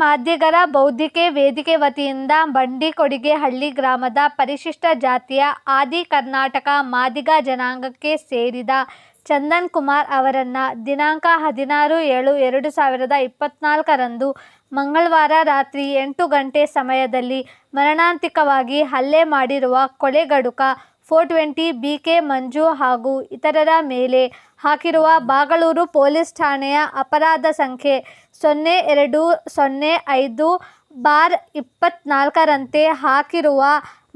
ಮಾದಿಗರ ಬೌದ್ಧಿಕೆ ವೇದಿಕೆ ವತಿಯಿಂದ ಬಂಡಿಕೊಡಿಗೆಹಳ್ಳಿ ಗ್ರಾಮದ ಪರಿಶಿಷ್ಟ ಜಾತಿಯ ಆದಿ ಕರ್ನಾಟಕ ಮಾದಿಗ ಜನಾಂಗಕ್ಕೆ ಸೇರಿದ ಚಂದನ್ ಕುಮಾರ್ ಅವರನ್ನು ದಿನಾಂಕ ಹದಿನಾರು ಏಳು ಎರಡು ಸಾವಿರದ ಇಪ್ಪತ್ನಾಲ್ಕರಂದು ಮಂಗಳವಾರ ರಾತ್ರಿ ಎಂಟು ಗಂಟೆ ಸಮಯದಲ್ಲಿ ಮರಣಾಂತಿಕವಾಗಿ ಹಲ್ಲೆ ಮಾಡಿರುವ ಕೊಲೆಗಡುಕ four twenty B K Manju ಹಾಗೂ ಇತರರ ಮೇಲೆ ಹಾಕಿರುವ ಬಾಗಳೂರು ಪೊಲೀಸ್ ಠಾಣೆಯ ಅಪರಾಧ ಸಂಖ್ಯೆ ಸೊನ್ನೆ ಎರಡು ಸೊನ್ನೆ ಐದು, ಬಾರ್ ಇಪ್ಪತ್ನಾಲ್ಕರಂತೆ ಹಾಕಿರುವ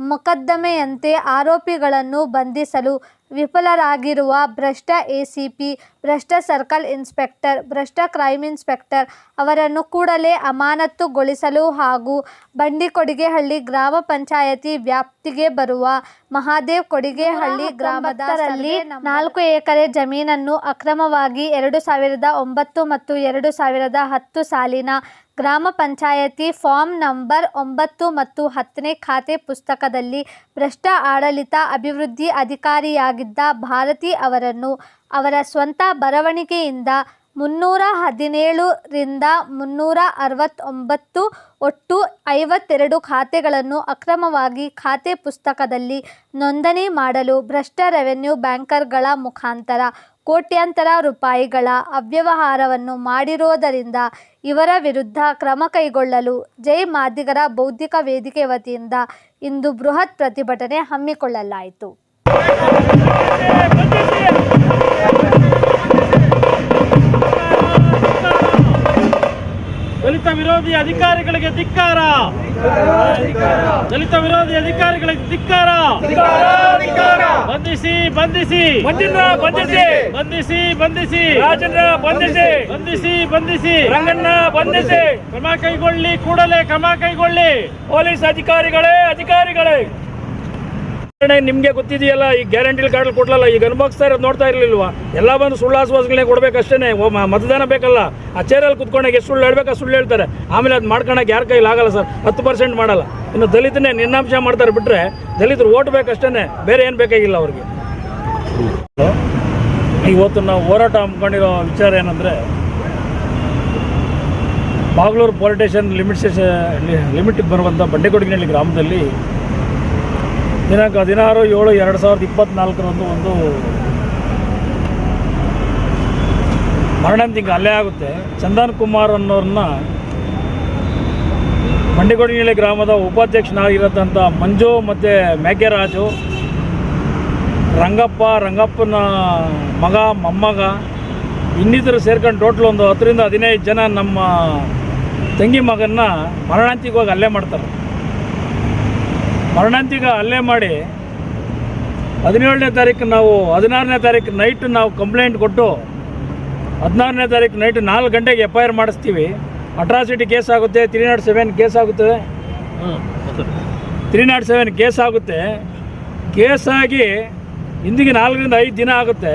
ಮೊಕದ್ದಮೆಯಂತೆ ಆರೋಪಿಗಳನ್ನು ಬಂಧಿಸಲು ವಿಫಲರಾಗಿರುವ ಭ್ರಷ್ಟ ಎಸಿಪಿ ಭ್ರಷ್ಟ ಸರ್ಕಲ್ ಇನ್ಸ್ಪೆಕ್ಟರ್ ಭ್ರಷ್ಟ ಕ್ರೈಮ್ ಇನ್ಸ್ಪೆಕ್ಟರ್ ಅವರನ್ನು ಕೂಡಲೇ ಅಮಾನತುಗೊಳಿಸಲು ಹಾಗೂ ಬಂಡಿಕೊಡಿಗೆಹಳ್ಳಿ ಗ್ರಾಮ ಪಂಚಾಯತಿ ವ್ಯಾಪ್ತಿಗೆ ಬರುವ ಮಹಾದೇವ್ ಕೊಡಿಗೆಹಳ್ಳಿ ಗ್ರಾಮದಲ್ಲಿ ನಾಲ್ಕು ಎಕರೆ ಜಮೀನನ್ನು ಅಕ್ರಮವಾಗಿ ಎರಡು ಸಾವಿರದ ಒಂಬತ್ತು ಮತ್ತು ಎರಡು ಸಾವಿರದ ಹತ್ತು ಸಾಲಿನ ಗ್ರಾಮ ಪಂಚಾಯತಿ ಫಾರ್ಮ್ ನಂಬರ್ ಒಂಬತ್ತು ಮತ್ತು ಹತ್ತನೇ ಖಾತೆ ಪುಸ್ತಕದಲ್ಲಿ ಭ್ರಷ್ಟ ಆಡಳಿತ ಅಭಿವೃದ್ಧಿ ಅಧಿಕಾರಿಯಾಗಿದ್ದ ಭಾರತಿ ಅವರನ್ನು ಅವರ ಸ್ವಂತ ಬರವಣಿಗೆಯಿಂದ ಮುನ್ನೂರ ಹದಿನೇಳರಿಂದ ಮುನ್ನೂರ ಅರವತ್ತೊಂಬತ್ತು ಒಟ್ಟು ಐವತ್ತೆರಡು ಖಾತೆಗಳನ್ನು ಅಕ್ರಮವಾಗಿ ಖಾತೆ ಪುಸ್ತಕದಲ್ಲಿ ನೋಂದಣಿ ಮಾಡಲು ಭ್ರಷ್ಟ ರೆವೆನ್ಯೂ ಬ್ಯಾಂಕರ್ಗಳ ಮುಖಾಂತರ ಕೋಟ್ಯಾಂತರ ರೂಪಾಯಿಗಳ ಅವ್ಯವಹಾರವನ್ನು ಮಾಡಿರುವುದರಿಂದ ಇವರ ವಿರುದ್ಧ ಕ್ರಮ ಕೈಗೊಳ್ಳಲು ಜೈ ಮಾದಿಗರ ಬೌದ್ಧಿಕ ವೇದಿಕೆ ವತಿಯಿಂದ ಇಂದು ಬೃಹತ್ ಪ್ರತಿಭಟನೆ ಹಮ್ಮಿಕೊಳ್ಳಲಾಯಿತು. ದಲಿತ ವಿರೋಧಿ ಅಧಿಕಾರಿಗಳಿಗೆ ಧಿಕ್ಕಾರ. ದಲಿತ ವಿರೋಧಿ ಅಧಿಕಾರಿಗಳಿಗೆ ಧಿಕ್ಕಾರ. ಬಂಧಿಸಿ ಬಂಧಿಸಿ. ಬಂಧಿಸಿ. ಬಂಧಿಸಿ ಬಂಧಿಸಿ. ರಾಜೇಂದ್ರ ಬಂಧಿಸಿ. ಬಂಧಿಸಿ ಬಂಧಿಸಿ. ರಂಗಣ್ಣ ಬಂಧಿಸಿ. ಕ್ರಮ ಕೈಗೊಳ್ಳಿ ಕೂಡಲೇ ಕ್ರಮ ಕೈಗೊಳ್ಳಿ. ಪೊಲೀಸ್ ಅಧಿಕಾರಿಗಳೇ ಅಧಿಕಾರಿಗಳೇ. ನಿಮ್ಗೆ ಗೊತ್ತಿದೆಯಲ್ಲ? ಈ ಗ್ಯಾರಂಟಿ ಕಾರ್ಡ್ ಕೊಡ್ಲಲ್ಲ? ಈಗ ಅನುಭವಿಸ್ತಾ ಇರೋದು ನೋಡ್ತಾ ಇರ್ಲಿಲ್ವಾ? ಎಲ್ಲ ಬಂದು ಸುಳ್ಳು ಕೊಡಬೇಕಷ್ಟೇ ಮತದಾನ ಬೇಕಲ್ಲ? ಆ ಚೇರಲ್ಲಿ ಕುತ್ಕೊಂಡಾಗ ಎಷ್ಟು ಸುಳ್ಳು ಹೇಳ್ಬೇಕು ಸುಳ್ಳು ಹೇಳ್ತಾರೆ. ಆಮೇಲೆ ಅದು ಮಾಡ್ಕೊಳಕ್ಕೆ ಯಾರ ಕೈಲಿ ಆಗಲ್ಲ ಸರ್. ಹತ್ತು ಪರ್ಸೆಂಟ್ ಮಾಡಲ್ಲ. ಇನ್ನು ದಲಿತನೇ ನಿನ್ನಾಂಶ ಮಾಡ್ತಾರೆ ಬಿಟ್ಟರೆ ದಲಿತರು ಓಟ್ ಬೇಕಷ್ಟೇ ಬೇರೆ ಏನು ಬೇಕಾಗಿಲ್ಲ ಅವ್ರಿಗೆ. ಇವತ್ತು ನಾವು ಹೋರಾಟ ಹಮ್ಮಿಕೊಂಡಿರೋ ವಿಚಾರ ಏನಂದರೆ, Bagalur police station limit station ಲಿಮಿಟ್ಗೆ ಬರುವಂಥ ಬಂಡೆಕೊಡಗಿನಹಳ್ಳಿ ಗ್ರಾಮದಲ್ಲಿ ದಿನಾಂಕ ಹದಿನಾರು ಏಳು ಎರಡು ಸಾವಿರದ ಇಪ್ಪತ್ನಾಲ್ಕರಂದು ಒಂದು ಮರಣಾಂತಿಕ ಅಲ್ಲೇ ಆಗುತ್ತೆ. ಚಂದನ್ ಕುಮಾರ್ ಅನ್ನೋರನ್ನ ಬಂಡಿಕೊಡಗಿನಹಳ್ಳಿ ಗ್ರಾಮದ ಉಪಾಧ್ಯಕ್ಷನಾಗಿರತಕ್ಕಂಥ ಮಂಜು ಮತ್ತು ಮೇಕೆರಾಜು, ರಂಗಪ್ಪ, ರಂಗಪ್ಪನ ಮಗ, ಮೊಮ್ಮಗ, ಇನ್ನಿತರ ಸೇರ್ಕೊಂಡು ಟೋಟ್ಲ್ ಒಂದು ಹತ್ತರಿಂದ ಹದಿನೈದು ಜನ ನಮ್ಮ ತಂಗಿ ಮಗನ್ನ ಮರಣಾಂತಿಕವಾಗಿ ಅಲ್ಲೇ ಮಾಡ್ತಾರೆ. ಮರಣಾಂತಿಕ ಹಲ್ಲೆ ಮಾಡಿ ಹದಿನೇಳನೇ ತಾರೀಕು ನಾವು, ಹದಿನಾರನೇ ತಾರೀಕು ನೈಟ್ ನಾವು ಕಂಪ್ಲೇಂಟ್ ಕೊಟ್ಟು ಹದಿನಾರನೇ ತಾರೀಕು ನೈಟ್ ನಾಲ್ಕು ಗಂಟೆಗೆ ಎಫ್ ಐ ಆರ್ ಮಾಡಿಸ್ತೀವಿ. ಅಟ್ರಾಸಿಟಿ ಕೇಸ್ ಆಗುತ್ತೆ ತ್ರೀ ನಾಟ್ ಸೆವೆನ್ ಕೇಸ್ ಆಗುತ್ತದೆ ತ್ರೀ ನಾಟ್ ಸೆವೆನ್ ಕೇಸ್ ಆಗುತ್ತೆ. ಕೇಸಾಗಿ ಇಂದಿಗೆ ನಾಲ್ಕರಿಂದ ಐದು ದಿನ ಆಗುತ್ತೆ.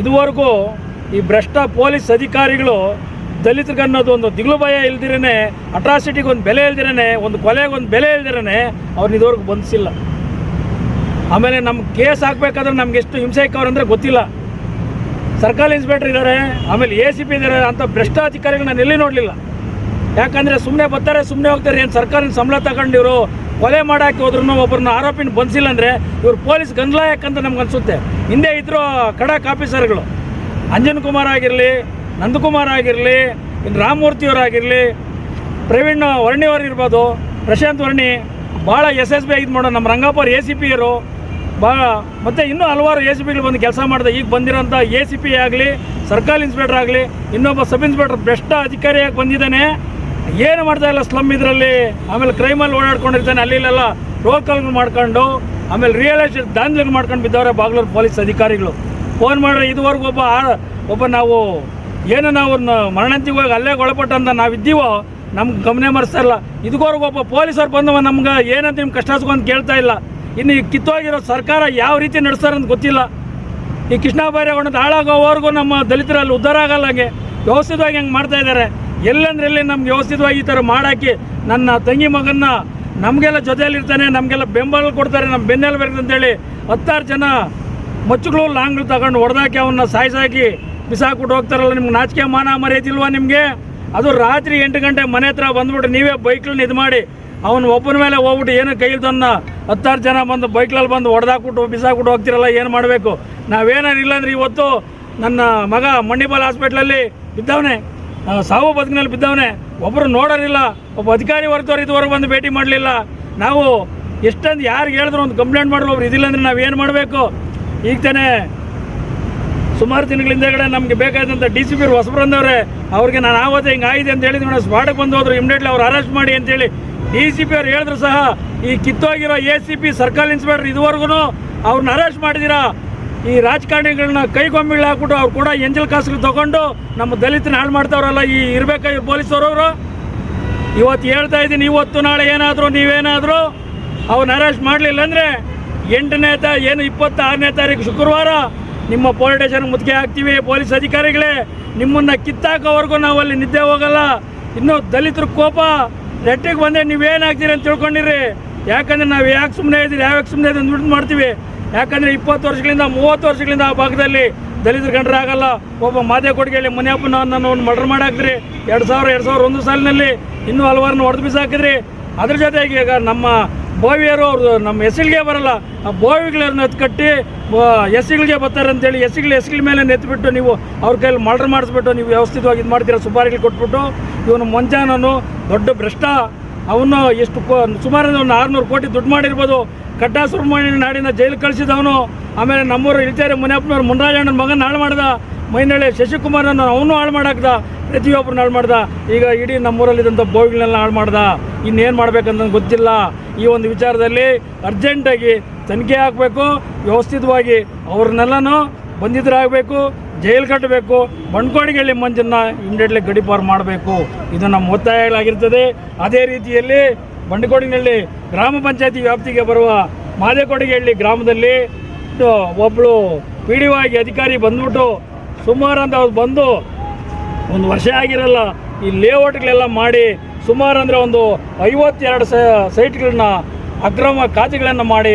ಇದುವರೆಗೂ ಈ ಭ್ರಷ್ಟ ಪೊಲೀಸ್ ಅಧಿಕಾರಿಗಳು ದಲಿತರಿಗೆ ಅನ್ನೋದು ಒಂದು ದಿಗ್ಲು ಭಯ ಇಲ್ದಿರೇ ಅಟ್ರಾಸಿಟಿಗೆ ಒಂದು ಬೆಲೆ ಇಲ್ದಿರೇ ಒಂದು ಕೊಲೆಗೆ ಒಂದು ಬೆಲೆ ಇಲ್ದಿರೇ ಅವ್ರನ್ನ ಇದುವರೆಗೂ ಬಂಧಿಸಿಲ್ಲ ಆಮೇಲೆ ನಮ್ಮ ಕೇಸ್ ಹಾಕ್ಬೇಕಾದ್ರೆ ನಮ್ಗೆ ಎಷ್ಟು ಹಿಂಸೆ ಅಂದರೆ ಗೊತ್ತಿಲ್ಲ. ಸರ್ಕಲ್ ಇನ್ಸ್ಪೆಕ್ಟರ್ ಇದ್ದಾರೆ ಆಮೇಲೆ ಎ ಸಿ ಪಿ ಇದ್ದಾರೆ ಅಂತ ಭ್ರಷ್ಟಾಧಿಕಾರಿಗಳು ನಾನು ಎಲ್ಲಿ ನೋಡಲಿಲ್ಲ. ಯಾಕಂದರೆ ಸುಮ್ಮನೆ ಬರ್ತಾರೆ ಸುಮ್ಮನೆ ಹೋಗ್ತಾರೆ, ಏನು ಸರ್ಕಾರದ ಸಂಬಳ ತಗೊಂಡು ಇವರು ಕೊಲೆ ಮಾಡೋಕ್ಕೆ ಹೋದ್ರೂ ಒಬ್ಬರನ್ನ ಆರೋಪಿನ ಬಂಧಿಸಿಲ್ಲ ಅಂದರೆ ಇವ್ರು ಪೊಲೀಸ್ ಗಂದ್ಲಾಯಕ್ಕಂತ ನಮ್ಗೆ ಅನಿಸುತ್ತೆ ಹಿಂದೆ ಇದ್ದರು ಖಡಕ್ ಆಫೀಸರ್ಗಳು. ಅಂಜನ್ ಕುಮಾರ್ ಆಗಿರಲಿ ನಂದಕುಮಾರ್ ಆಗಿರಲಿ, ಇನ್ನು ರಾಮಮೂರ್ತಿಯವರಾಗಿರಲಿ, ಪ್ರವೀಣ್ ವರ್ಣಿಯವರು ಇರ್ಬೋದು ಪ್ರಶಾಂತ್ ವರ್ಣಿ, ಭಾಳ ಎಸ್ ಎಸ್ ಬಿ ಆಗಿದ್ದು ಮಾಡೋ ನಮ್ಮ ರಂಗಾಪುರ ಎ ಸಿ ಪಿಯರು ಭಾಳ ಮತ್ತು ಇನ್ನೂ ಹಲವಾರು ಎ ಸಿ ಪಿಗಳು ಬಂದು ಕೆಲಸ ಮಾಡಿದೆ. ಈಗ ಬಂದಿರೋಂಥ ಎ ಸಿ ಪಿ ಆಗಲಿ, ಸರ್ಕಲ್ ಇನ್ಸ್ಪೆಕ್ಟರ್ ಆಗಲಿ, ಇನ್ನೊಬ್ಬ ಸಬ್ ಇನ್ಸ್ಪೆಕ್ಟರ್, ಬೆಸ್ಟ್ ಅಧಿಕಾರಿಯಾಗಿ ಬಂದಿದ್ದಾನೆ. ಏನು ಮಾಡ್ತಾ ಇಲ್ಲ ಸ್ಲಮ್ ಇದರಲ್ಲಿ. ಆಮೇಲೆ ಕ್ರೈಮಲ್ಲಿ ಓಡಾಡ್ಕೊಂಡಿರ್ತಾನೆ. ಅಲ್ಲಿ ಇಲ್ಲೆಲ್ಲ ರೋಲ್ ಕಾಲ್ಗಳು ಮಾಡ್ಕೊಂಡು, ಆಮೇಲೆ ರಿಯಲ್ ಎಸ್ಟೇಟ್ ದಾಂಧಲೆಗಳು ಮಾಡ್ಕೊಂಡು ಬಿದ್ದವ್ರೆ ಬಾಗ್ಲೂರು ಪೊಲೀಸ್ ಅಧಿಕಾರಿಗಳು. ಫೋನ್ ಮಾಡ್ರೆ ಇದುವರೆಗೂ ಒಬ್ಬ ಒಬ್ಬ ನಾವು ಏನು ನಾವು ಮರಣಂತಿಗೆ ಅಲ್ಲೇ ಒಳಪಟ್ಟಂತ ನಾವಿದ್ದೀವೋ, ನಮ್ಗೆ ಗಮನ ಮರೆಸ್ತಾ ಇಲ್ಲ. ಒಬ್ಬ ಪೊಲೀಸರು ಬಂದವ ನಮ್ಗೆ ಏನಂತ ನಿಮ್ಗೆ ಕಷ್ಟ ಅಂತ ಕೇಳ್ತಾ ಇಲ್ಲ. ಇನ್ನು ಈ ಕಿತ್ತೋಗಿರೋ ಸರ್ಕಾರ ಯಾವ ರೀತಿ ನಡೆಸ್ತಾರೆ ಅಂತ ಗೊತ್ತಿಲ್ಲ. ಈ ಕೃಷ್ಣ ಬೈರೇಗೌಡ ಹಾಳಾಗೋವರೆಗೂ ನಮ್ಮ ದಲಿತರಲ್ಲಿ ಉದ್ಧಾರ ಆಗಲ್ಲ ಹಂಗೆ. ವ್ಯವಸ್ಥಿತವಾಗಿ ಹೆಂಗೆ ಮಾಡ್ತಾ ಇದ್ದಾರೆ. ಎಲ್ಲಂದ್ರೆ ಎಲ್ಲಿ ನಮ್ಗೆ ವ್ಯವಸ್ಥಿತವಾಗಿ ಈ ಥರ ಮಾಡಾಕಿ ನನ್ನ ತಂಗಿ ಮಗನ್ನ ನಮಗೆಲ್ಲ ಜೊತೆಯಲ್ಲಿರ್ತಾನೆ ನಮಗೆಲ್ಲ ಬೆಂಬಲ ಕೊಡ್ತಾರೆ ನಮ್ಮ ಬೆನ್ನೆಲ್ಲ ಅಂತೇಳಿ ಹತ್ತಾರು ಜನ ಮಚ್ಚುಗಳು ಲಾಂಗ್ಗಳು ತಗೊಂಡು ಹೊಡೆದಾಕಿ ಅವನ್ನ ಸಾಯಿಸಾಕಿ ಬಿಸಾಕ್ಬಿಟ್ಟು ಹೋಗ್ತಾರಲ್ಲ, ನಿಮ್ಗೆ ನಾಚಿಕೆ ಮಾನ ಮರೆಯೋದಿಲ್ವಾ ನಿಮಗೆ? ಅದು ರಾತ್ರಿ ಎಂಟು ಗಂಟೆ ಮನೆ ಹತ್ರ ಬಂದ್ಬಿಟ್ಟು ನೀವೇ ಬೈಕ್ಲನ್ನ ಇದು ಮಾಡಿ, ಅವನು ಒಬ್ಬನ ಮೇಲೆ ಹೋಗ್ಬಿಟ್ಟು ಏನು ಕೈಲ್ದನ್ನ ಹತ್ತಾರು ಜನ ಬಂದು ಬೈಕ್ಲಲ್ಲಿ ಬಂದು ಹೊಡೆದಾಕ್ಬಿಟ್ಟು ಬಿಸಾಕ್ಬಿಟ್ಟು ಹೋಗ್ತಿರಲ್ಲ, ಏನು ಮಾಡಬೇಕು? ನಾವೇನಾರು ಇಲ್ಲಾಂದ್ರೆ ಇವತ್ತು ನನ್ನ ಮಗ ಮಣಿಪಾಲ್ ಹಾಸ್ಪಿಟ್ಲಲ್ಲಿ ಬಿದ್ದವನೆ ಸಾವು ಬದುಕಿನಲ್ಲಿ ಬಿದ್ದವನೆ ಒಬ್ಬರು ನೋಡೋರಿಲ್ಲ, ಒಬ್ಬ ಅಧಿಕಾರಿ ವರ್ಗದವ್ರು ಇದುವರೆಗೂ ಬಂದು ಭೇಟಿ ಮಾಡಲಿಲ್ಲ. ನಾವು ಎಷ್ಟೊಂದು ಯಾರಿಗೆ ಹೇಳಿದ್ರು ಒಂದು ಕಂಪ್ಲೇಂಟ್ ಮಾಡಿದ್ರು, ಒಬ್ರು ಇದಿಲ್ಲ ಅಂದ್ರೆ ನಾವು ಏನು ಮಾಡಬೇಕು? ಈಗ ತಾನೇ ಸುಮಾರು ದಿನಗಳ ಹಿಂದೆಗಡೆ ನಮಗೆ ಬೇಕಾದಂಥ ಡಿ ಸಿ ಪಿ ಅವರೇ ಅವ್ರಿಗೆ ನಾನು ಆವತ್ತೆ ಹಿಂಗೆ ಆಗಿದೆ ಅಂತ ಹೇಳಿದ್ರು ಮೇಡಮ್ ಸ್ಪಾಟಕ್ಕೆ ಬಂದು ಹೋದ್ರು ಇಮಿಡಿಯೇಟ್ಲಿ ಅವ್ರು ಅರೆಸ್ಟ್ ಮಾಡಿ ಅಂತೇಳಿ ಡಿ ಸಿ ಪಿ ಅವ್ರು ಹೇಳಿದ್ರು ಸಹ, ಈ ಕಿತ್ತೋಗಿರೋ A C P circle inspector ಇದುವರೆಗೂ ಅವ್ರನ್ನ ಅರೆಸ್ಟ್ ಮಾಡಿದಿರಾ? ಈ ರಾಜಕಾರಣಿಗಳನ್ನ ಕೈಗೊಂಬಿಗಳು ಹಾಕ್ಬಿಟ್ಟು ಅವ್ರು ಕೂಡ ಎಂಜಲ್ ಕಾಸುಗಳು ತೊಗೊಂಡು ನಮ್ಮ ದಲಿತನ ಹಾಳು ಮಾಡ್ತಾವ್ರಲ್ಲ ಈ ಇರಬೇಕಾ ಇವ್ರು ಪೊಲೀಸರವರು ಇವತ್ತು ಹೇಳ್ತಾ ಇದ್ದೀನಿ, ಇವತ್ತು ನಾಳೆ ಏನಾದರೂ, ನೀವೇನಾದರೂ ಅವ್ರನ್ನ ಅರೆಸ್ಟ್ ಮಾಡಲಿಲ್ಲ ಅಂದರೆ ಎಂಟನೇ ತ, ಏನು ಇಪ್ಪತ್ತಾರನೇ ತಾರೀಕು ಶುಕ್ರವಾರ ನಿಮ್ಮ ಪೊಲೀಸ್ ಸ್ಟೇಷನ್ ಮುತ್ತಿಗೆ ಹಾಕ್ತೀವಿ, ಪೊಲೀಸ್ ಅಧಿಕಾರಿಗಳೇ. ನಿಮ್ಮನ್ನು ಕಿತ್ತಾಕೋವರೆಗೂ ನಾವು ಅಲ್ಲಿ ನಿದ್ದೆ ಹೋಗಲ್ಲ. ಇನ್ನು ದಲಿತರ ಕೋಪ ನೆಟ್ಟಿಗೆ ಬಂದರೆ ನೀವೇನಾಗ್ತೀರಿ ಅಂತ ತಿಳ್ಕೊಂಡಿರಿ. ಯಾಕಂದ್ರೆ ನಾವು ಯಾಕೆ ಸುಮ್ಮನೆ ಇದ್ದೀರಿ ಯಾವ್ಯಾಕೆ ಸುಮ್ಮನೆ ಇದನ್ನು ದುಡ್ಡು ಮಾಡ್ತೀವಿ. ಯಾಕಂದರೆ ಇಪ್ಪತ್ತು ವರ್ಷಗಳಿಂದ, ಮೂವತ್ತು ವರ್ಷಗಳಿಂದ ಆ ಭಾಗದಲ್ಲಿ ದಲಿತರ ಕಂಡ್ರೆ ಆಗಲ್ಲ. ಒಬ್ಬ ಮಾದೇ ಕೊಡುಗೆಯಲ್ಲಿ ಮುನಿಯಪ್ಪನ ನಾನು ಒಂದು ಮರ್ಡರ್ ಮಾಡಾಕ್ರಿ ಎರಡು ಸಾವಿರ ಎರಡು ಸಾವಿರ ಒಂದು ಸಾಲಿನಲ್ಲಿ ಇನ್ನೂ ಹಲವಾರನ್ನ ಹೊಡೆದು ಬಿಸಾಕಿದ್ರಿ. ಅದ್ರ ಜೊತೆಗೆ ಈಗ ನಮ್ಮ ಬೋವಿಯರು ಅವ್ರದ್ದು ನಮ್ಮ ಹೆಸಿಲ್ಗೆ ಬರಲ್ಲ. ಆ ಬೋವಿಗಳನ್ನ ಎತ್ತು ಕಟ್ಟಿ ಎಸ್ಸಿಗಳಿಗೆ ಬರ್ತಾರೆ ಅಂತೇಳಿ ಎಸಿಗಳು ಎಸಿಗಳ ಮೇಲೆ ನೆತ್ಬಿಟ್ಟು ನೀವು ಅವ್ರ ಕೈಯಲ್ಲಿ ಮರ್ಡರ್ ಮಾಡಿಸ್ಬಿಟ್ಟು ನೀವು ವ್ಯವಸ್ಥಿತವಾಗಿ ಇದು ಮಾಡ್ತೀರಾ ಸುಪಾರಿಗಳು ಕೊಟ್ಬಿಟ್ಟು. ಇವನು ಮುಂಜಾನನು ದೊಡ್ಡ ಭ್ರಷ್ಟ. ಅವನು ಎಷ್ಟು ಸುಮಾರು ಒಂದು ಆರುನೂರು ಕೋಟಿ ದುಡ್ಡು ಮಾಡಿರ್ಬೋದು. ಕಟ್ಟಾ ಸುಬ್ರಹ್ಮಣ್ಯ ನಾಡಿನ ಜೈಲು ಕಳಿಸಿದವನು. ಆಮೇಲೆ ನಮ್ಮೂರು ಇಳಿತಾರೆ ಮುನಿಯಪ್ಪನವ್ರು ಮುನ್ರಾಜಣ್ಣನ ಮಗನ ಹಾಳು ಮಾಡ್ದ. ಮೈನಳ್ಳಿ ಶಶಿಕುಮಾರನ ಅವನು ಹಾಳು ಮಾಡಾಕ್ದ. ಪ್ರತಿಯೊಬ್ಬರನ್ನ ಹಾಳು ಮಾಡ್ದ. ಈಗ ಇಡೀ ನಮ್ಮೂರಲ್ಲಿದ್ದಂಥ ಬೋವಿಗಳನ್ನೆಲ್ಲ ಹಾಳು ಮಾಡ್ದ. ಇನ್ನೇನು ಮಾಡಬೇಕಂತ ಗೊತ್ತಿಲ್ಲ. ಈ ಒಂದು ವಿಚಾರದಲ್ಲಿ ಅರ್ಜೆಂಟಾಗಿ ತನಿಖೆ ಆಗಬೇಕು. ವ್ಯವಸ್ಥಿತವಾಗಿ ಅವ್ರನ್ನೆಲ್ಲನೂ ಬಂಧಿತರಾಗಬೇಕು. ಜೈಲು ಕಟ್ಟಬೇಕು ಬಂಡ್ಕೋಡಿಗೆಳ್ಳಿ ಮಂಜನ್ನ ಇಮಿಡಿಯೇಟ್ಲಿ ಗಡಿಪಾರು ಮಾಡಬೇಕು. ಇದು ನಮ್ಮ ಒತ್ತಾಯಗಳಾಗಿರ್ತದೆ. ಅದೇ ರೀತಿಯಲ್ಲಿ ಬಂಡಕೋಡಿನಲ್ಲಿ ಗ್ರಾಮ ಪಂಚಾಯತಿ ವ್ಯಾಪ್ತಿಗೆ ಬರುವ ಮಾದೇಕೊಡಿಗೆಹಳ್ಳಿ ಗ್ರಾಮದಲ್ಲಿ ಒಬ್ಬಳು ಪಿ ಡಿ ಆಗಿ ಅಧಿಕಾರಿ ಬಂದ್ಬಿಟ್ಟು ಸುಮಾರು ಅಂತ ಅವ್ರು ಬಂದು ಒಂದು ವರ್ಷ ಆಗಿರಲ್ಲ, ಈ ಲೇಔಟ್ಗಳೆಲ್ಲ ಮಾಡಿ ಸುಮಾರು ಅಂದರೆ ಒಂದು ಐವತ್ತೆರಡು ಸೈಟ್ಗಳನ್ನ, ಅಕ್ರಮ ಖಾತೆಗಳನ್ನು ಮಾಡಿ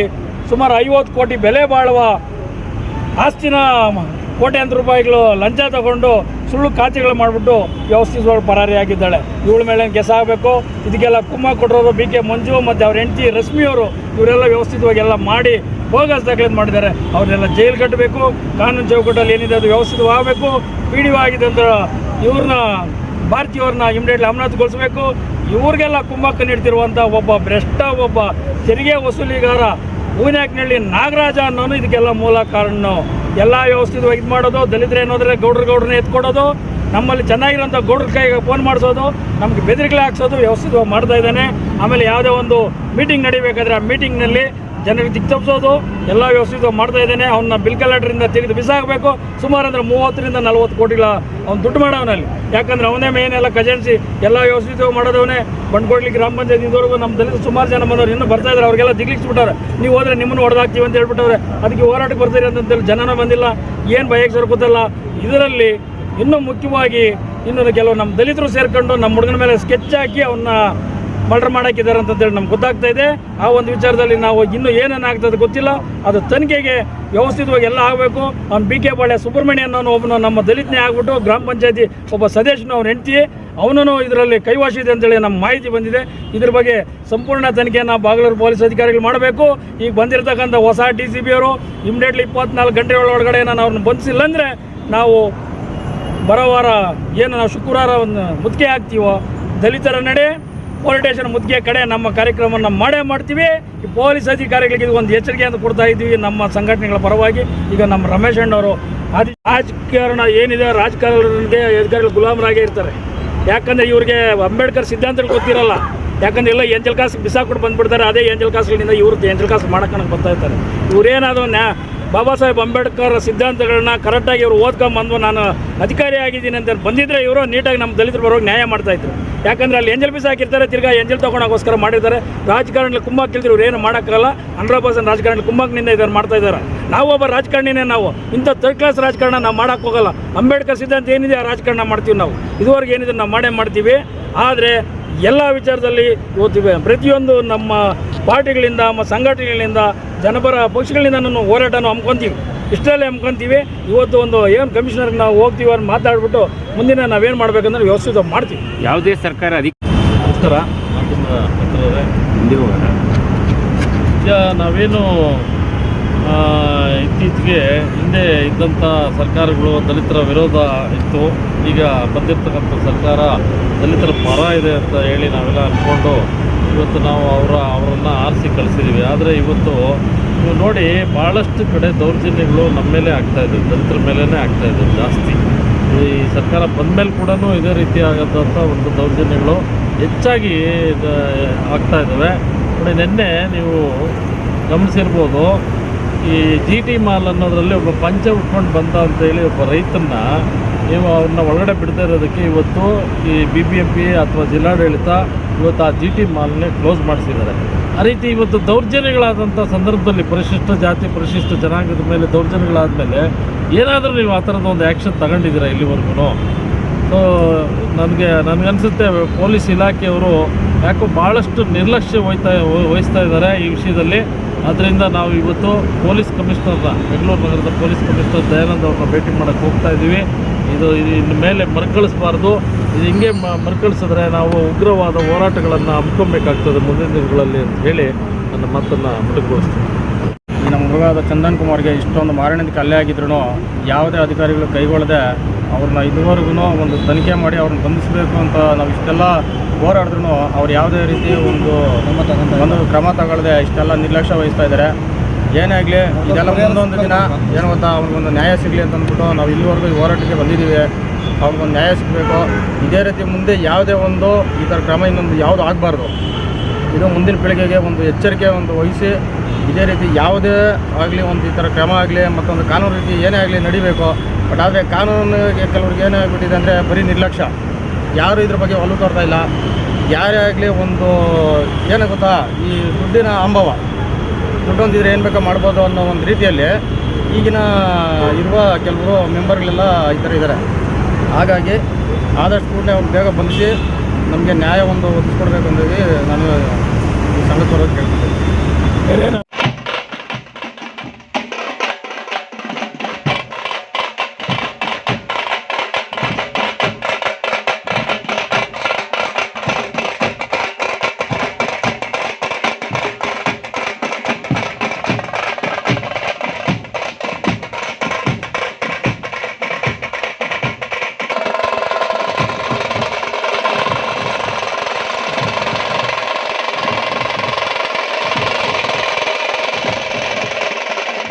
ಸುಮಾರು ಐವತ್ತು ಕೋಟಿ ಬೆಲೆ ಬಾಳುವ ಆಸ್ತಿನ ಕೋಟ್ಯಾಂತರ ರೂಪಾಯಿಗಳು ಲಂಚ ತಗೊಂಡು ಸುಳ್ಳು ಖಾತೆಗಳು ಮಾಡಿಬಿಟ್ಟು ವ್ಯವಸ್ಥಿತವಾಗಿ ಪರಾರಿಯಾಗಿದ್ದಾಳೆ ಇವಳ ಮೇಲೆ ಗೆಸಾಗಬೇಕು ಇದಕ್ಕೆಲ್ಲ ಕುಮ್ಮ ಕೊಟ್ಟರೋರು ಬಿ ಕೆ ಮಂಜು ಮತ್ತು ಅವ್ರ ಹೆಂಡತಿ ರಶ್ಮಿಯವರು ಇವರೆಲ್ಲ ವ್ಯವಸ್ಥಿತವಾಗಿ ಎಲ್ಲ ಮಾಡಿ ಬೋಗಸ್ ದಾಖಲೆ ಮಾಡಿದ್ದಾರೆ. ಅವ್ರನ್ನೆಲ್ಲ ಜೈಲು ಕಟ್ಟಬೇಕು ಕಾನೂನು ಚೌಕಟ್ಟಲ್ಲಿ ಏನಿದೆ ಅದು ವ್ಯವಸ್ಥಿತವಾಗಬೇಕು ಪಿ ಡಿ ಅಂತ ಇವ್ರನ್ನ, ಭಾರತೀಯವ್ರನ್ನ ಇಮಿಡಿಯೇಟ್ಲಿ ಅಮಾನತುಗೊಳಿಸಬೇಕು. ಇವ್ರಿಗೆಲ್ಲ ಕುಂಭಕ್ಕ ನೀಡ್ತಿರುವಂಥ ಒಬ್ಬ ಭ್ರಷ್ಟ ಒಬ್ಬ ತೆರಿಗೆ ವಸೂಲಿಗಾರ ಹೂನ್ಯಾಕ್ನಳ್ಳಿ ನಾಗರಾಜ ಅನ್ನೋನು ಇದಕ್ಕೆಲ್ಲ ಮೂಲ ಕಾರಣ. ಎಲ್ಲ ವ್ಯವಸ್ಥಿತವಾಗಿ ಇದು ಮಾಡೋದು, ದಲಿತರು ಏನೋದ್ರೆ ಗೌಡ್ರ ಗೌಡ್ರನ್ನ ಎತ್ಕೊಡೋದು, ನಮ್ಮಲ್ಲಿ ಚೆನ್ನಾಗಿರೋಂಥ ಗೌಡ್ರ ಕೈಗೆ ಫೋನ್ ಮಾಡಿಸೋದು, ನಮಗೆ ಬೆದರಿಕೆ ಹಾಕ್ಸೋದು, ವ್ಯವಸ್ಥಿತವಾಗಿ ಮಾಡ್ತಾ ಇದ್ದಾನೆ. ಆಮೇಲೆ ಯಾವುದೇ ಒಂದು ಮೀಟಿಂಗ್ ನಡಿಬೇಕಾದ್ರೆ ಆ ಮೀಟಿಂಗ್ನಲ್ಲಿ ಜನರಿಗೆ ದಿಕ್ತಪ್ಸೋದು ಎಲ್ಲ ವ್ಯವಸ್ಥೆ ಮಾಡ್ತಾ ಇದ್ದೇನೆ. ಅವನ್ನ ಬಿಲ್ ಕಲೆಕ್ಟ್ರಿಂದ ತೆಗೆದು ಬಿಸಾಕಬೇಕು. ಸುಮಾರು ಅಂದರೆ ಮೂವತ್ತರಿಂದ ನಲ್ವತ್ತು ಕೋಟಿಗಳ ಅವ್ನು ದುಡ್ಡು ಮಾಡವನಲ್ಲಿ. ಯಾಕಂದ್ರೆ ಅವನೇ ಮೇನ್ ಎಲ್ಲ ಖಜಾನ್ಸಿ ಎಲ್ಲ ವ್ಯವಸ್ಥೆ ಮಾಡೋದವನೇ. ಬಂಡ್ಕೊಡ್ಲಿ ಗ್ರಾಮ ಪಂಚಾಯತ್ ಇದುವರೆಗೂ ನಮ್ಮ ದಲಿತ ಸುಮಾರು ಜನ ಬಂದವರು ಇನ್ನೂ ಬರ್ತಾ ಇದ್ದಾರೆ. ಅವ್ರಿಗೆಲ್ಲ ದಿಗ್ಲಿಕ್ಸ್ಬಿಟ್ಟಾರೆ ನೀವು ಹೋದ್ರೆ ನಿಮ್ಮನ್ನು ಹೊಡೆದಾಕ್ತೀವಿ ಅಂತ ಹೇಳ್ಬಿಟ್ಟವ್ರೆ. ಅದಕ್ಕೆ ಹೋರಾಟಕ್ಕೆ ಬರ್ತೀರಿ ಅಂತೇಳಿ ಜನನೂ ಬಂದಿಲ್ಲ. ಏನು ಸರ್ ಗೊತ್ತಲ್ಲ? ಇದರಲ್ಲಿ ಇನ್ನೂ ಮುಖ್ಯವಾಗಿ ಇನ್ನೊಂದು ಕೆಲವು ನಮ್ಮ ದಲಿತರು ಸೇರ್ಕೊಂಡು ನಮ್ಮ ಹುಡುಗನ ಮೇಲೆ ಸ್ಕೆಚ್ ಹಾಕಿ ಅವನ್ನ ಮರ್ಡರ್ ಮಾಡಾಕಿದ್ದಾರೆ ಹೇಳಿ ನಮ್ಗೆ ಗೊತ್ತಾಗ್ತಾ ಇದೆ. ಆ ಒಂದು ವಿಚಾರದಲ್ಲಿ ನಾವು ಇನ್ನೂ ಏನೇನು ಆಗ್ತದೆ ಗೊತ್ತಿಲ್ಲ. ಅದು ತನಿಖೆಗೆ ವ್ಯವಸ್ಥಿತವಾಗಿ ಎಲ್ಲ ಆಗಬೇಕು. ಅವ್ನು ಬಿ ಕೆ ಬಾಳೆ ಸುಬ್ರಹ್ಮಣ್ಯ ಅನ್ನೋನು ಒಬ್ಬನು ನಮ್ಮ ದಲಿತನೇ ಆಗ್ಬಿಟ್ಟು ಗ್ರಾಮ ಪಂಚಾಯತಿ ಒಬ್ಬ ಸದಸ್ಯನ ಅವ್ನ ಹೆಂಡತಿ. ಅವನೂ ಇದರಲ್ಲಿ ಕೈವಾಶಿದೆ ಅಂತೇಳಿ ನಮ್ಮ ಮಾಹಿತಿ ಬಂದಿದೆ. ಇದ್ರ ಬಗ್ಗೆ ಸಂಪೂರ್ಣ ತನಿಖೆಯನ್ನು ಬಾಗಲೂರು ಪೊಲೀಸ್ ಅಧಿಕಾರಿಗಳು ಮಾಡಬೇಕು. ಈಗ ಬಂದಿರತಕ್ಕಂಥ ಹೊಸ ಡಿ ಸಿ ಬಿ ಅವರು ಇಮಿಡಿಯೇಟ್ಲಿ ಇಪ್ಪತ್ನಾಲ್ಕು ಗಂಟೆ ಒಳಗಡೆ ನಾನು ಅವ್ರನ್ನ ಬಂಧಿಸಿಲ್ಲ ಅಂದರೆ ನಾವು ಬರೋ ವಾರ ಏನು ನಾವು ಶುಕ್ರವಾರ ಒಂದು ಮುತ್ತಿಗೆ ಹಾಕ್ತೀವೋ? ದಲಿತರ ನಡೆ. ಪೊಲೀಸ್ ಸ್ಟೇಷನ್ ಕಡೆ ನಮ್ಮ ಕಾರ್ಯಕ್ರಮವನ್ನು ಮಾಡೇ ಮಾಡ್ತೀವಿ. ಈ ಪೊಲೀಸ್ ಅಧಿಕಾರಿಗಳಿಗೆ ಇದು ಒಂದು ಎಚ್ಚರಿಕೆಯನ್ನು ಕೊಡ್ತಾ ಇದ್ದೀವಿ. ನಮ್ಮ ಸಂಘಟನೆಗಳ ಪರವಾಗಿ ಈಗ ನಮ್ಮ ರಮೇಶ್ ಅಣ್ಣವರು ಅದು ರಾಜಕಾರಣ ಏನಿದೆ ರಾಜಕಾರಣಿಗೆ ಅಧಿಕಾರಿಗಳು ಗುಲಾಮರಾಗೇ ಇರ್ತಾರೆ. ಯಾಕಂದರೆ ಇವರಿಗೆ ಅಂಬೇಡ್ಕರ್ ಸಿದ್ಧಾಂತಗಳು ಗೊತ್ತಿರಲ್ಲ. ಯಾಕಂದ್ರೆ ಎಲ್ಲ ಎಂಜಲ್ ಕಾಸು ಬಿಸಾಕ್ಬಿಟ್ಟು ಬಂದ್ಬಿಡ್ತಾರೆ. ಅದೇ ಎಂಜಲ್ ಕಾಸುಗಳಿಂದ ಇವ್ರದ್ದು ಎಂಜಲ್ ಕಾಸು ಮಾಡಕ್ಕೆ ಬರ್ತಾ ಇರ್ತಾರೆ. ಇವರೇನಾದರೂ ನ್ಯಾ ಬಾಬಾ ಸಾಹೇಬ್ ಅಂಬೇಡ್ಕರ್ ಸಿದ್ಧಾಂತಗಳನ್ನ ಕರೆಕ್ಟಾಗಿ ಇವರು ಓದ್ಕೊಂಬಂದು ನಾನು ಅಧಿಕಾರಿ ಆಗಿದ್ದೀನಿ ಅಂತ ಬಂದಿದ್ರೆ ಇವರು ನೀಟಾಗಿ ನಮ್ಮ ದಲಿತರು ಬರೋಗಿ ನ್ಯಾಯ ಮಾಡ್ತಾ ಇದ್ರು. ಯಾಕಂದ್ರೆ ಅಲ್ಲಿ ಎಂಜಲ್ ಬೀಸ್ ಹಾಕಿರ್ತಾರೆ, ತಿರ್ಗಾ ಎಂಜಲ್ ತೊಗೊಳಕ್ಕೋಸ್ಕರ ಮಾಡಿದ್ದಾರೆ. ರಾಜಕಾರಣದಲ್ಲಿ ಕುಮ್ಮಕ್ಕೆ ಕೇಳಿದ್ರು ಇವ್ರು ಏನು ಮಾಡೋಕ್ಕಲ್ಲ ಹಂಡ್ರೆಡ್ ಪರ್ಸೆಂಟ್ ರಾಜಕಾರಣದಲ್ಲಿ ಕುಂಬಾಕ್ನಿಂದ ಇದ್ದಾರೆ ಮಾಡ್ತಾ ಇದ್ದಾರೆ ನಾವು ಒಬ್ಬ ರಾಜಕಾರಣಿನೇ ನಾವು. ಇಂಥ ಥರ್ಡ್ ಕ್ಲಾಸ್ ರಾಜಕಾರಣ ನಾವು ಮಾಡೋಕ್ಕೆ ಹೋಗಲ್ಲ. ಅಂಬೇಡ್ಕರ್ ಸಿದ್ಧಾಂತ ಏನಿದೆ ಆ ರಾಜಕಾರಣ ಮಾಡ್ತೀವಿ ನಾವು. ಇದುವರೆಗೆ ಏನಿದೆ ನಾವು ಮಾಡೇ ಮಾಡ್ತೀವಿ. ಆದರೆ ಎಲ್ಲ ವಿಚಾರದಲ್ಲಿ ಇವತ್ತು ಪ್ರತಿಯೊಂದು ನಮ್ಮ ಪಾರ್ಟಿಗಳಿಂದ ನಮ್ಮ ಸಂಘಟನೆಗಳಿಂದ ಜನಪರ ಪಕ್ಷಗಳಿಂದ ನಾನು ಹೋರಾಟನ ಹಮ್ಕೊತೀವಿ ಇಷ್ಟರಲ್ಲೇ ಹಮ್ಕೊತೀವಿ ಇವತ್ತು ಒಂದು ಏನು ಕಮಿಷನರ್ಗೆ ನಾವು ಹೋಗ್ತೀವಿ ಅಂತ ಮಾತಾಡ್ಬಿಟ್ಟು ಮುಂದಿನ ನಾವೇನು ಮಾಡ್ಬೇಕಂದ್ರೆ ವ್ಯವಸ್ಥಿತ ಮಾಡ್ತೀವಿ. ಯಾವುದೇ ಸರ್ಕಾರ ಅಧಿಕ ನಮಸ್ಕಾರ. ಈಗ ನಾವೇನು ಇತ್ತೀಚೆಗೆ ಹಿಂದೆ ಇದ್ದಂಥ ಸರ್ಕಾರಗಳು ದಲಿತರ ವಿರೋಧ ಇತ್ತು. ಈಗ ಬಂದಿರತಕ್ಕಂಥ ಸರ್ಕಾರ ದಲಿತರ ಪರ ಇದೆ ಅಂತ ಹೇಳಿ ನಾವೆಲ್ಲ ಅಂದ್ಕೊಂಡು ಇವತ್ತು ನಾವು ಅವರ, ಅವರನ್ನು ಆರಿಸಿ ಕಳಿಸಿದ್ದೀವಿ ಆದರೆ ಇವತ್ತು ನೀವು ನೋಡಿ ಭಾಳಷ್ಟು ಕಡೆ ದೌರ್ಜನ್ಯಗಳು ನಮ್ಮ ಮೇಲೆ ಆಗ್ತಾಯಿದೆ ದಲಿತರ ಮೇಲೇ ಆಗ್ತಾಯಿದೆ ಜಾಸ್ತಿ. ಈ ಸರ್ಕಾರ ಬಂದ ಮೇಲೆ ಕೂಡ ಇದೇ ರೀತಿ ಆಗದಂಥ ಒಂದು ದೌರ್ಜನ್ಯಗಳು ಹೆಚ್ಚಾಗಿ ಆಗ್ತಾ ಇದ್ದಾವೆ ನೋಡಿ, ನಿನ್ನೆ ನೀವು ಗಮನಿಸಿರ್ಬೋದು ಈ ಜಿ ಟಿ ಮಾಲ್ ಅನ್ನೋದರಲ್ಲಿ ಒಬ್ಬ ಪಂಚ ಉಟ್ಕೊಂಡು ಬಂದ ಅಂತೇಳಿ ಒಬ್ಬ ರೈತನ್ನ ನೀವು ಅವ್ರನ್ನ ಒಳಗಡೆ ಬಿಡದೇ ಇರೋದಕ್ಕೆ ಇವತ್ತು ಈ ಬಿ ಬಿ ಎಂ ಪಿ ಅಥವಾ ಜಿಲ್ಲಾಡಳಿತ ಇವತ್ತು ಆ ಜಿ ಟಿ ಮಾಲ್ನೇ ಕ್ಲೋಸ್ ಮಾಡಿಸಿದ್ದಾರೆ. ಆ ರೀತಿ ಇವತ್ತು ದೌರ್ಜನ್ಯಗಳಾದಂಥ ಸಂದರ್ಭದಲ್ಲಿ ಪರಿಶಿಷ್ಟ ಜಾತಿ, ಪರಿಶಿಷ್ಟ ಜನಾಂಗದ ಮೇಲೆ ದೌರ್ಜನ್ಯಗಳಾದ ಮೇಲೆ ಏನಾದರೂ ನೀವು ಆ ಥರದ ಒಂದು ಆ್ಯಕ್ಷನ್ ತಗೊಂಡಿದ್ದೀರಾ ಇಲ್ಲಿವರೆಗೂ ಸೊ ನನಗೆ, ನನಗನ್ಸುತ್ತೆ ಪೊಲೀಸ್ ಇಲಾಖೆಯವರು ಯಾಕೋ ಭಾಳಷ್ಟು ನಿರ್ಲಕ್ಷ್ಯ ವಹಿತಾ ವಹಿಸ್ತಾ ಇದ್ದಾರೆ ಈ ವಿಷಯದಲ್ಲಿ. ಅದರಿಂದ ನಾವು ಇವತ್ತು ಪೊಲೀಸ್ ಕಮಿಷನರ್ನ ಬೆಂಗಳೂರು ನಗರದ ಪೊಲೀಸ್ ಕಮಿಷನರ್ ದಯಾನಂದ್ ಅವ್ರನ್ನ ಭೇಟಿ ಮಾಡೋಕ್ಕೆ ಹೋಗ್ತಾ ಇದ್ದೀವಿ. ಇದು ಇನ್ನು ಮೇಲೆ ಮರುಕಳಿಸಬಾರ್ದು. ಇದು ಹಿಂಗೆ ಮರುಕಳಿಸಿದ್ರೆ ನಾವು ಉಗ್ರವಾದ ಹೋರಾಟಗಳನ್ನು ಹಮ್ಮಿಕೊಬೇಕಾಗ್ತದೆ ಮುಂದಿನ ದಿನಗಳಲ್ಲಿ ಅಂತ ಹೇಳಿ ನನ್ನ ಮಾತನ್ನು ಮುಟುಕುಗೊಳಿಸ್ತೀನಿ ನಮ್ಮ ಮೃಗಾದ ಚಂದನ್ ಕುಮಾರ್ಗೆ ಇಷ್ಟೊಂದು ಮಾರಣದ ಕಲ್ಲೆ ಆಗಿದ್ರು ಯಾವುದೇ ಅಧಿಕಾರಿಗಳು ಕೈಗೊಳ್ಳದೆ ಅವ್ರನ್ನ ಇದುವರೆಗೂ ಒಂದು ತನಿಖೆ ಮಾಡಿ ಅವ್ರನ್ನ ಬಂಧಿಸಬೇಕು ಅಂತ ನಾವು ಇಷ್ಟೆಲ್ಲ ಹೋರಾಡಿದ್ರು ಅವ್ರು ಯಾವುದೇ ರೀತಿ ಒಂದು ಒಂದು ಕ್ರಮ ತಗೊಳ್ಳದೆ ಇಷ್ಟೆಲ್ಲ ನಿರ್ಲಕ್ಷ್ಯ ವಹಿಸ್ತಾ ಇದ್ದಾರೆ. ಏನೇ ಆಗಲಿ, ಇದೆಲ್ಲ ಮುಂದೊಂದು ದಿನ ಏನು ಗೊತ್ತಾ ಅವ್ರಿಗೊಂದು ನ್ಯಾಯ ಸಿಗಲಿ ಅಂತ ಅಂದ್ಬಿಟ್ಟು ನಾವು ಇಲ್ಲಿವರೆಗೂ ಹೋರಾಟಕ್ಕೆ ಬಂದಿದ್ದೀವಿ. ಅವ್ರಿಗೊಂದು ನ್ಯಾಯ ಸಿಗಬೇಕು. ಇದೇ ರೀತಿ ಮುಂದೆ ಯಾವುದೇ ಒಂದು ಈ ಥರ ಕ್ರಮ ಇನ್ನೊಂದು ಯಾವುದು ಆಗಬಾರ್ದು. ಇದು ಮುಂದಿನ ಪೀಳಿಗೆಗೆ ಒಂದು ಎಚ್ಚರಿಕೆ ಒಂದು ವಹಿಸಿ, ಇದೇ ರೀತಿ ಯಾವುದೇ ಆಗಲಿ ಒಂದು ಈ ಥರ ಕ್ರಮ ಆಗಲಿ, ಮತ್ತೊಂದು ಕಾನೂನು ರೀತಿ ಏನೇ ಆಗಲಿ ನಡಿಬೇಕು. ಬಟ್ ಆದರೆ ಕಾನೂನಿಗೆ ಕೆಲವ್ರಿಗೆ ಏನೇ ಆಗಿಬಿಟ್ಟಿದೆ ಅಂದರೆ ಬರೀ ನಿರ್ಲಕ್ಷ್ಯ. ಯಾರು ಇದ್ರ ಬಗ್ಗೆ ಒಲವು ತೋರ್ತಾ ಇಲ್ಲ. ಯಾರೇ ಆಗಲಿ ಒಂದು, ಏನು ಗೊತ್ತಾ, ಈ ದುಡ್ಡಿನ ಅಂಬವ ದುಡ್ಡೊಂದಿದ್ರೆ ಏನು ಬೇಕೋ ಮಾಡ್ಬೋದು ಅನ್ನೋ ಒಂದು ರೀತಿಯಲ್ಲಿ ಈಗಿನ ಇರುವ ಕೆಲವರು ಮೆಂಬರ್ಗಳೆಲ್ಲ ಈ ಥರ ಇದ್ದಾರೆ. ಹಾಗಾಗಿ ಆದಷ್ಟು ಕೂಡಲೇ ಅವ್ರು ಬೇಗ ಬಂದಿಸಿ, ನಮಗೆ ನ್ಯಾಯ ಒಂದು ಒದಗಿಸ್ಕೊಡ್ಬೇಕು ಅಂತೇಳಿ ನಾನು ಈ ಸಂಘ ಕೇಳ್ತೀನಿ